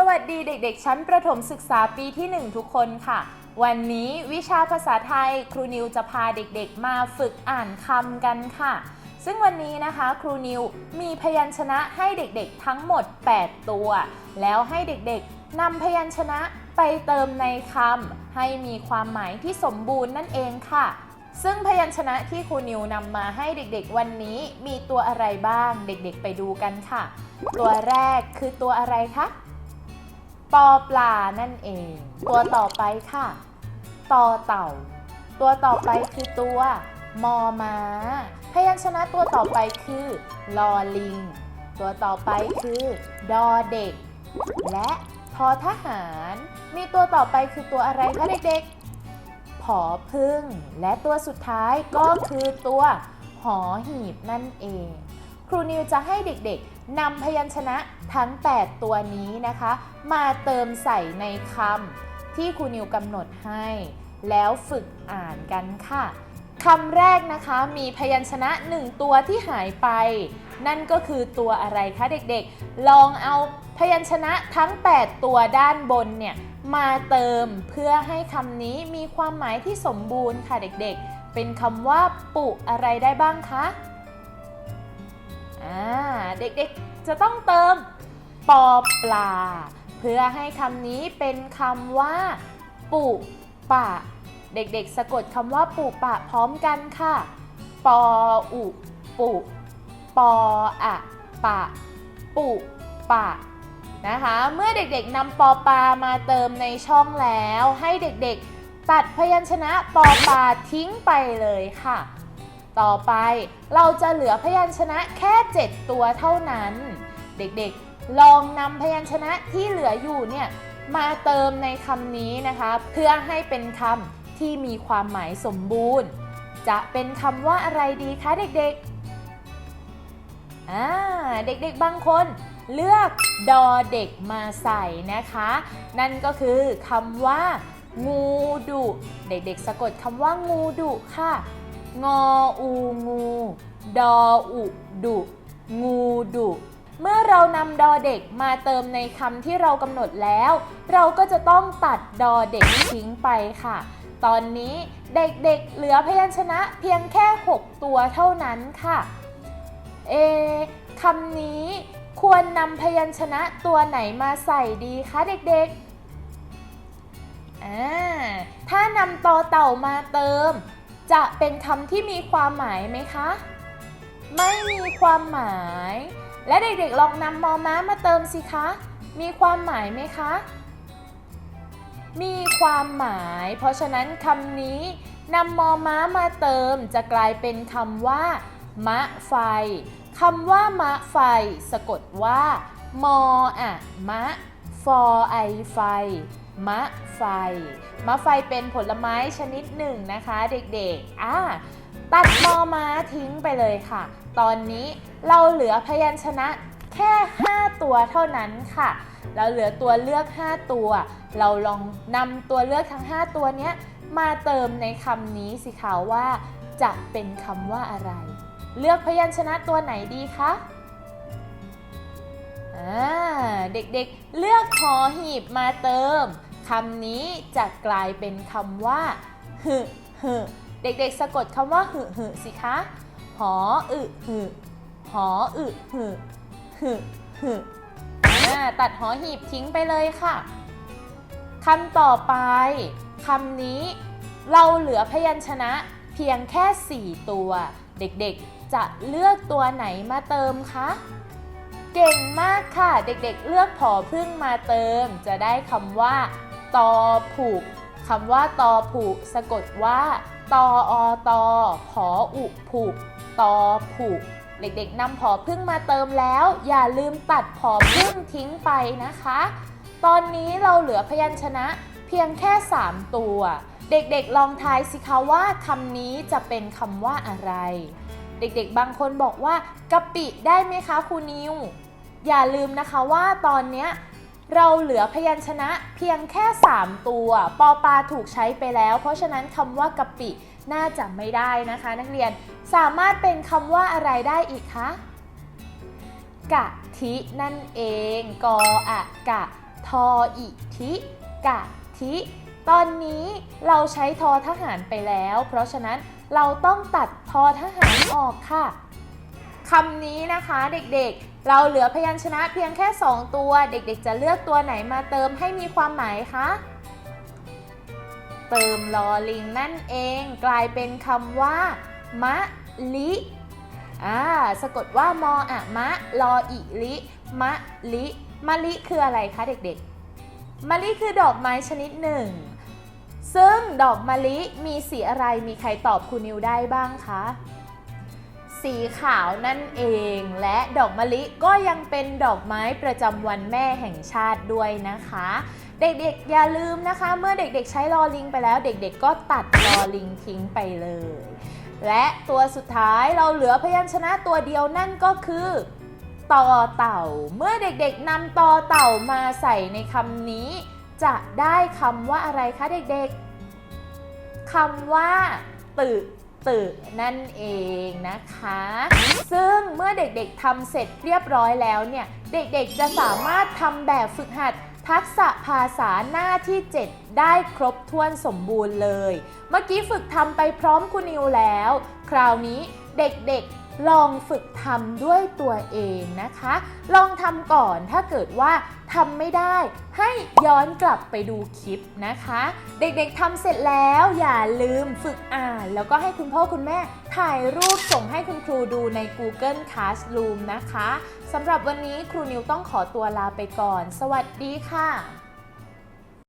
สวัสดีเด็กๆ ชั้นประถมศึกษาปีที่ 1 ทุกคนค่ะ วันนี้วิชาภาษาไทยครูนิวจะพาเด็กๆ มาฝึกอ่านคำกันค่ะ ซึ่งวันนี้นะคะครูนิวมีพยัญชนะให้เด็กๆ ทั้งหมด 8 ตัว แล้วให้เด็กๆนำพยัญชนะไปเติมในคำให้มีความหมายที่สมบูรณ์นั่นเองค่ะ ซึ่งพยัญชนะที่ครูนิวนำมาให้เด็กๆ วันนี้มีตัวอะไรบ้างเด็กๆ ไปดูกันค่ะ ตัวแรกคือตัวอะไรคะ ปอปลานั่นเอง ตัวต่อไปค่ะตอเต่า ตัวต่อไปคือตัวมอม้า พยัญชนะตัวต่อไปคือลอลิง ตัวต่อไปคือดอเด็ก และทอทหาร มีตัวต่อไปคือตัวอะไรคะเด็กๆ ผอพึ่ง และตัวสุดท้ายก็คือตัวหอหีบนั่นเอง ครูนิวจะให้เด็กๆนำพยัญชนะทั้ง 8 ตัวนี้นะคะ มาเติมใส่ในคำที่ครูนิวกำหนดให้ แล้วฝึกอ่านกันค่ะคำแรกนะคะมีพยัญชนะ 1 ตัวที่หายไป นั่นก็คือตัวอะไรคะเด็กๆ ลองเอาพยัญชนะทั้ง 8 ตัวด้านบนเนี่ยมาเติมเพื่อให้คำนี้มีความหมายที่สมบูรณ์ค่ะเด็กๆ เป็นคำว่าปุอะไรได้บ้างคะ อ่าเด็กๆจะต้องเติมปอปลา เพื่อให้คำนี้เป็นคำว่า ปุปะ เด็กๆ สะกดคำว่าปุปะพร้อมกันค่ะ ปออุปุ ปออะปะ ปุปะนะคะ เมื่อเด็กๆนำปอปลามาเติมในช่องแล้ว ให้เด็กๆ ตัดพยัญชนะปอปลาทิ้งไปเลยค่ะ ต่อไปเราจะเหลือพยัญชนะแค่ 7 ตัวเท่านั้น เด็กๆ ลองนำพยัญชนะที่เหลืออยู่เนี่ยมาเติมในคำนี้นะคะ เพื่อให้เป็นคำที่มีความหมายสมบูรณ์ จะเป็นคำว่าอะไรดีคะเด็กๆอ่าเด็กๆบางคนเลือกดอเด็กมาใส่นะคะ นั่นก็คือคำว่า งูดุ เด็กๆ สะกดคำว่างูดุค่ะ งออูงู ดออุดุ งูดุ เมื่อเรานำดอเด็กมาเติมในคำที่เรากำหนดแล้ว เราก็จะต้องตัดดอเด็กทิ้งไปค่ะ ตอนนี้เด็กๆเหลือพยัญชนะเพียงแค่ 6 ตัวเท่านั้นค่ะ เอคำนี้ควรนำพยัญชนะตัวไหนมาใส่ดีคะเด็กๆ อ่า ถ้านำตอเต่ามาเติม จะเป็นคำที่มีความหมายไหมคะ ไม่มีความหมาย และเด็กๆลองนำมอม้ามาเติมสิคะ มีความหมายไหมคะ มีความหมาย เพราะฉะนั้นคำนี้นำมอม้ามาเติมจะกลายเป็นคำว่า มะไฟคำว่ามะไฟ สะกดว่า มออะมะ ฟอไอไฟ มะไฟ มะไฟเป็นผลไม้ชนิดหนึ่งนะคะเด็กๆอ่าตัดมอมาทิ้งไปเลยค่ะ ตอนนี้เราเหลือพยัญชนะแค่ 5 ตัวเท่านั้นค่ะ เราเหลือตัวเลือก 5 ตัว เราลองนำตัวเลือกทั้ง 5 ตัวเนี้ยมาเติมในคำนี้สิคะว่าจะเป็นคำว่าอะไร เลือกพยัญชนะตัวไหนดีคะเด็กๆเลือกหอหีบมาเติม คำนี้จะกลายเป็นคำว่าหึหึเด็กๆ สะกดคำว่าหึหึสิคะ หออึหึหออึหึหึหึอ่าตัดหอหีบทิ้งไปเลยค่ะคำต่อไปคำนี้เราเหลือพยัญชนะเพียงแค่ 4 ตัว เด็กๆ จะเลือกตัวไหนมาเติมคะ เก่งมากค่ะ เด็กๆ เลือกผอพึ่งมาเติม จะได้คำว่า ตอผูกคำว่าตอผูกสะกดว่าตออตอผออุผูกตอผูก เด็กๆนำผอพึ่งมาเติมแล้ว อย่าลืมตัดผอพึ่งทิ้งไปนะคะ ตอนนี้เราเหลือพยัญชนะเพียงแค่ 3 ตัว เด็กๆลองทายสิคะว่าคำนี้จะเป็นคำว่าอะไร เด็กๆบางคนบอกว่ากะปิได้ไหมคะครูนิว อย่าลืมนะคะว่าตอนเนี้ย เราเหลือพยัญชนะเพียงแค่ 3 ตัว ปอปลาถูกใช้ไปแล้ว เพราะฉะนั้นคำว่ากะปิน่าจะไม่ได้นะคะ นักเรียนสามารถเป็นคำว่าอะไรได้อีกคะกะทินั่นเอง กออะกะ ทออิทิกะทิ ตอนนี้เราใช้ทอทหารไปแล้ว เพราะฉะนั้นเราต้องตัดทอทหารออกค่ะคำนี้นะคะเด็กๆ เราเหลือพยัญชนะเพียงแค่ 2 ตัว เด็กๆ จะเลือกตัวไหนมาเติมให้มีความหมายคะ เติมลอลิงนั่นเองกลายเป็นคำว่ามะลิอ่าสะกดว่ามออะมะลออิลิมะลิมะลิคืออะไรคะเด็กๆมะลิคือดอกไม้ชนิดหนึ่ง ซึ่งดอกมะลิมีสีอะไรมีใครตอบคุณนิวได้บ้างคะ สีขาวนั่นเอง และดอกมะลิก็ยังเป็นดอกไม้ประจำวันแม่แห่งชาติด้วยนะคะ เด็กๆอย่าลืมนะคะ เมื่อเด็กๆใช้ลอลิงไปแล้วเด็กๆก็ตัดลอลิงทิ้งไปเลย และตัวสุดท้ายเราเหลือพยัญชนะตัวเดียวนั่นก็คือต่อเต่า เมื่อเด็กๆนำต่อเต่ามาใส่ในคำนี้ จะได้คำว่าอะไรคะเด็กๆคำว่า ตึก ตึกนั่นเองนะคะ ซึ่งเมื่อเด็กๆทำเสร็จเรียบร้อยแล้วเนี่ย เด็กๆจะสามารถทำแบบฝึกหัดทักษะภาษาหน้าที่ 7 ได้ครบถ้วนสมบูรณ์เลย เมื่อกี้ฝึกทำไปพร้อมคุณนิวแล้ว คราวนี้เด็กๆ ลองฝึกทำด้วยตัวเองนะคะ ลองทำก่อนถ้าเกิดว่าทำไม่ได้ให้ย้อนกลับไปดูคลิปนะคะ เด็กๆทำเสร็จแล้วอย่าลืมฝึกอ่าน แล้วก็ให้คุณพ่อคุณแม่ถ่ายรูปส่งให้คุณครูดูใน Google Classroom นะคะสำหรับวันนี้ครูนิวต้องขอตัวลาไปก่อน สวัสดีค่ะ